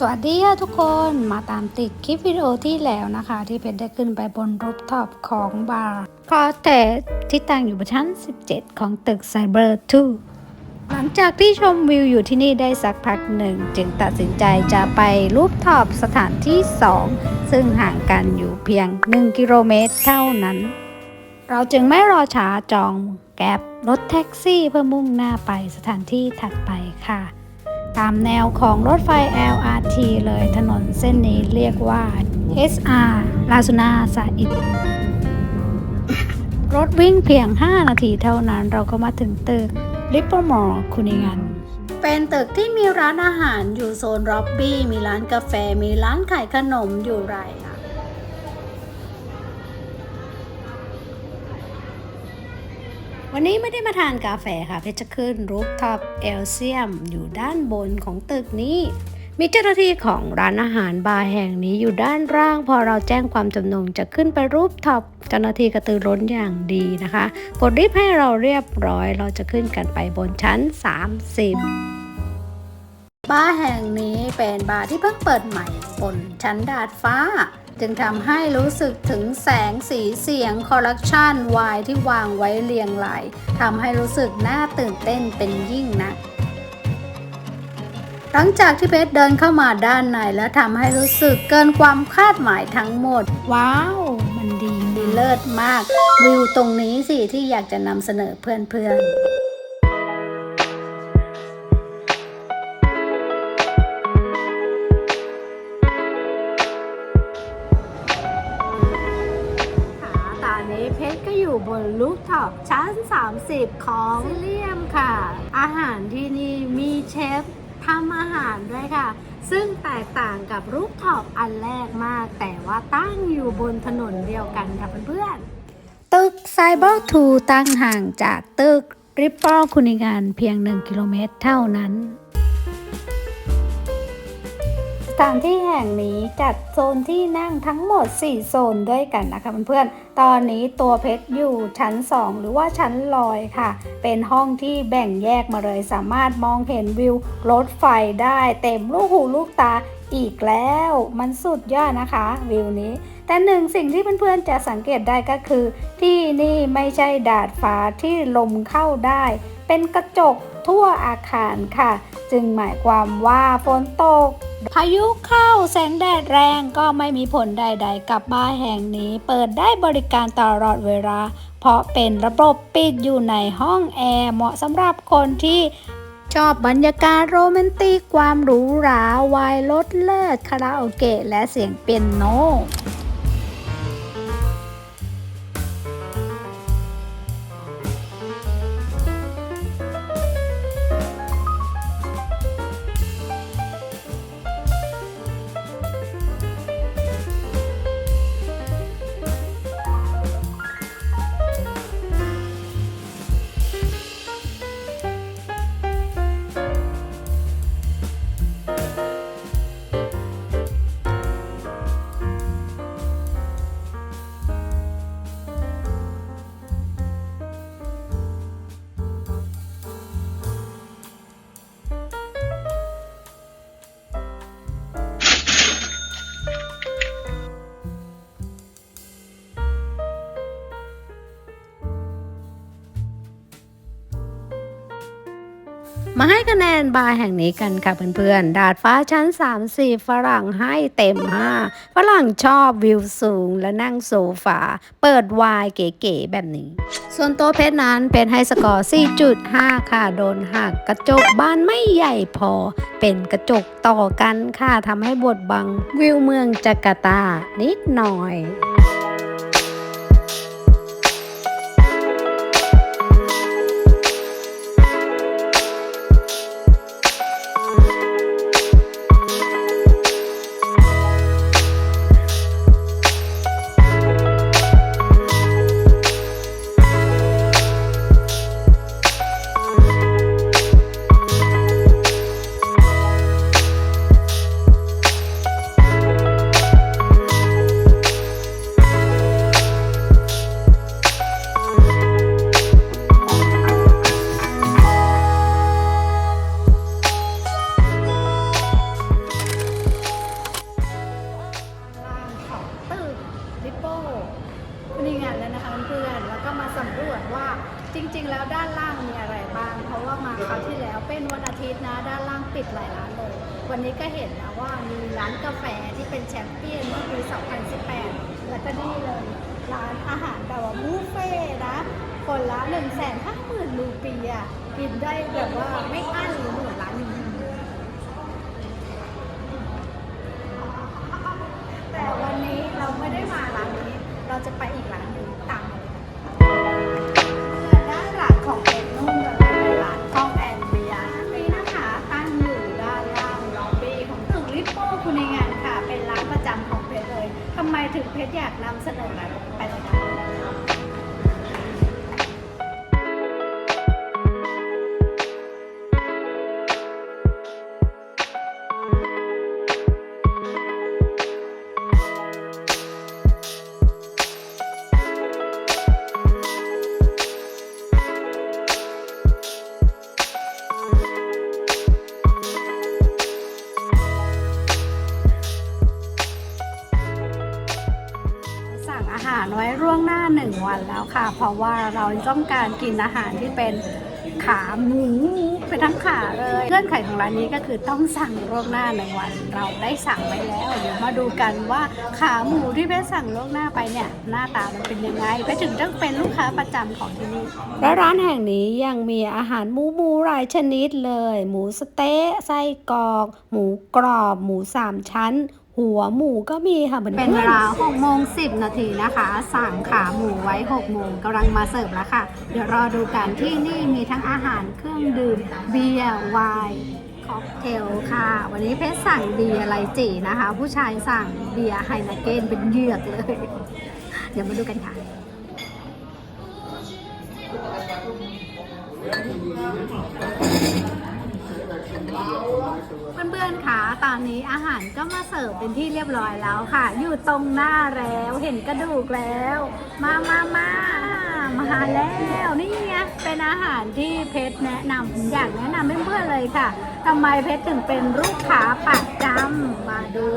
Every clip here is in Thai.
สวัสดีค่ะทุกคนมาตามติดคลิปวิดีโอที่แล้วนะคะ ที่เพชรได้ขึ้นไปบนรูปท็อปของบาร์คอเทสที่ตั้งอยู่บนชั้น 17 ของตึกไซเบอร์2หลังจากที่ชมวิวอยู่ที่นี่ได้สักพักหนึ่ง จึงตัดสินใจจะไปรูปท็อปสถานที่ 2 ซึ่งห่างกันอยู่เพียง 1 กิโลเมตรเท่านั้น เราจึงไม่รอช้าจองแก๊บรถแท็กซี่เพื่อมุ่งหน้าไปสถานที่ถัดไปค่ะ ตามแนวของรถไฟ LRT เลยถนนเส้นนี้เรียกว่า SR ลาซูนาสาอิดรถวิ่งเพียง 5 นาทีเท่านั้นเราก็มาถึงตึกริปเปอร์มอลคุนิงัน เป็นตึกที่มีร้านอาหารอยู่โซนร็อบบี้ มีร้านกาแฟ มีร้านขายขนมอยู่ไร วันนี้ไม่ได้มาทานกาแฟค่ะ เพชรจะขึ้นรูปท็อปเอลเซียม อยู่ด้านบนของตึกนี้ มีเจ้าหน้าที่ของร้านอาหารบาร์แห่งนี้อยู่ด้านล่าง พอเราแจ้งความจำนงจะขึ้นไปรูปท็อปเจ้าหน้าที่กระตือร้นอย่างดีนะคะ กดรีบให้เราเรียบร้อยเราจะขึ้นกันไปบนชั้น 30บาร์แห่งนี้เป็นบาร์ที่เพิ่งเปิดใหม่บนชั้นดาดฟ้า จึงทำให้รู้สึกถึงแสงสีเสียงคอลเลกชันวายที่วางไว้เรียงรายทำให้รู้สึกน่าตื่นเต้นเป็นยิ่งนัก หลังจากที่เพชรเดินเข้ามาด้านในแล้วทำให้รู้สึกเกินความคาดหมายทั้งหมด ว้าวมันดีดีเลิศมาก วิวตรงนี้สิที่อยากจะนำเสนอเพื่อนๆ บนลูกท็อปชั้น 30 ของซิเลียมค่ะ อาหารที่นี่มีเชฟทำอาหารด้วยค่ะ ซึ่งแตกต่างกับรูปท็อปอันแรกมาก แต่ว่าตั้งอยู่บนถนนเดียวกันค่ะเพื่อนๆ ตึกไซเบอร์ทูตั้งห่างจากตึกริปเปิลคุนิงานเพียง 1 กิโลเมตรเท่านั้น ถานที่แห่งนี้จัดโซนที่นั่งทั้งหมด 4 โซนด้วยกันนะคะเพื่อนๆ ตอนนี้ตัวเพชรอยู่ชั้น 2 หรือว่าชั้นลอยค่ะ เป็นห้องที่แบ่งแยกมาเลยสามารถมองเห็นวิวรถไฟได้เต็มลูกหูลูกตา อีกแล้วมันสุดยอดนะคะ วิวนี้ แต่หนึ่งสิ่งที่เพื่อนๆจะสังเกตได้ก็คือ ที่นี่ไม่ใช่ดาดฟ้าที่ลมเข้าได้ เป็นกระจกทั่วอาคารค่ะ จึงหมายความว่าฝนตก พายุเข้าแสงแดดแรงก็ไม่มีผลใดๆ กับบ้านแห่งนี้ เปิดได้บริการตลอดเวลา เพราะเป็นระบบปิดอยู่ในห้องแอร์เหมาะสำหรับคนที่ ชอบบรรยากาศโรแมนติกความหรูหราวายรถเลิศคาราโอเกะและเสียงเปียโน มาให้คะแนนบาร์แห่งนี้กันค่ะเพื่อนๆ ดาดฟ้าชั้น 3 4 ฝรั่งให้เต็ม 5 ฝรั่งชอบวิวสูงและนั่งโซฟา เปิดวายเก๋ๆแบบนี้ ส่วนตัวเพชรนั้นเป็นให้สกอร์ 4.5 ค่ะ โดนหักกระจกบ้านไม่ใหญ่พอ เป็นกระจกต่อกันค่ะทำให้บดบังวิวเมืองจาการ์ตานิดหน่อย ในงานแล้วนะคะเพื่อนแล้วก็มาสำรวจว่าจริง ๆ แล้วด้านล่างมีอะไรบ้าง เพราะว่ามาคราวที่แล้วเป็นวันอาทิตย์นะด้านล่างปิดหลายร้านเลย วันนี้ก็เห็นแล้วว่ามีร้านกาแฟที่เป็นแชมเปี้ยนเมื่อปี 2018 แล้วก็นี่เลยร้านอาหารแบบว่าบุฟเฟ่นะคนละ1หมื่นรูปีอะกินได้แบบว่าไม่อั้นเลย ชรอ ล่วงหน้าหนึ่งวันแล้วค่ะ เพราะว่าเราต้องการกินอาหารที่เป็นขาหมูเป็นทั้งขาเลยเงื่อนไขของร้านนี้ก็คือต้องสั่งล่วงหน้าหนึ่งวัน เราได้สั่งไว้แล้ว เดี๋ยวมาดูกันว่าขาหมูที่เพชรสั่งล่วงหน้าไปเนี่ย หน้าตามันเป็นยังไงไปถึงต้องเป็นลูกค้าประจำของที่นี่และร้านแห่งนี้ยังมีอาหารหมูหมูหลายชนิดเลย หมูสเต๊ะไส้กรอก หมูกรอบ หมูสามชั้น หัวหมูก็มีค่ะเป็นเวลา6โมง10 นาทีนะคะ สั่งขาหมูไว้6โมงกำลังมาเสิร์ฟแล้วค่ะ เดี๋ยวรอดูกันที่นี่มีทั้งอาหารเครื่องดื่มเบียร์ไวน์ค็อกเทลค่ะ วันนี้เพชรสั่งเบียร์ไลจีนะคะ ผู้ชายสั่งเบียร์ไฮนาเกนเป็นเหยือกเลย เดี๋ยวมาดูกันค่ะ เพื่อนๆค่ะตอนนี้อาหารก็มาเสิร์ฟเป็นที่เรียบร้อยแล้วค่ะ อยู่ตรงหน้าแล้วเห็นกระดูกแล้ว มามามามาแล้วนี่ไงเป็นอาหารที่เพชรแนะนำอยากแนะนำเพื่อนๆเลยค่ะทำไมเพชรถึงเป็นลูกค้าประจำมาดู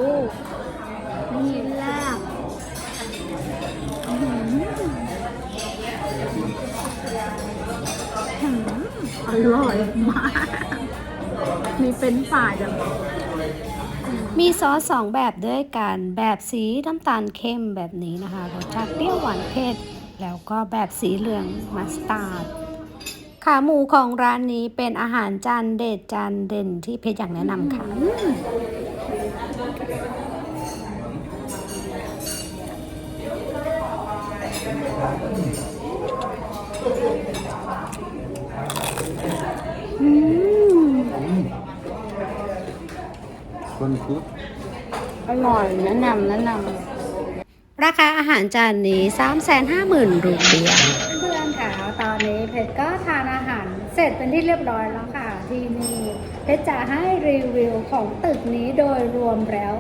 นี่แหละอื้อหือร่อยมาก เป็นฝ่ายแบบมีซอสสองแบบด้วยกัน แบบสีน้ำตาลเข้มแบบนี้นะคะรสชาติเปรี้ยวหวานเผ็ดแล้วก็แบบสีเหลืองมัสตาร์ดขาหมูของร้านนี้เป็นอาหารจานเด็ดจานเด่นที่เพชรอยากแนะนำค่ะ One good. อร่อยแนะนำแนะนำราคาอาหารจานนี้ 3 5 0 0 0 0 รูเปียเพื่อนค่ะตอนนี้เพชรก็ทานอาหารเสร็จเป็นที่เรียบร้อยแล้วค่ะ ที่นี่เพชรจะให้รีวิวของตึกนี้โดยรวมแล้ว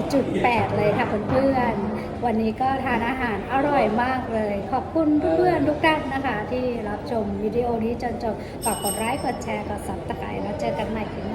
4.8 เลยค่ะเพื่อนๆ วันนี้ก็ทานอาหารอร่อยมากเลย ขอบคุณเพื่อนๆทุกท่านนะคะ ที่รับชมวิดีโอนี้จนจบฝากกดไลค์กดแชร์กดซับสไครต์แล้วเจอกันใหม่คลิป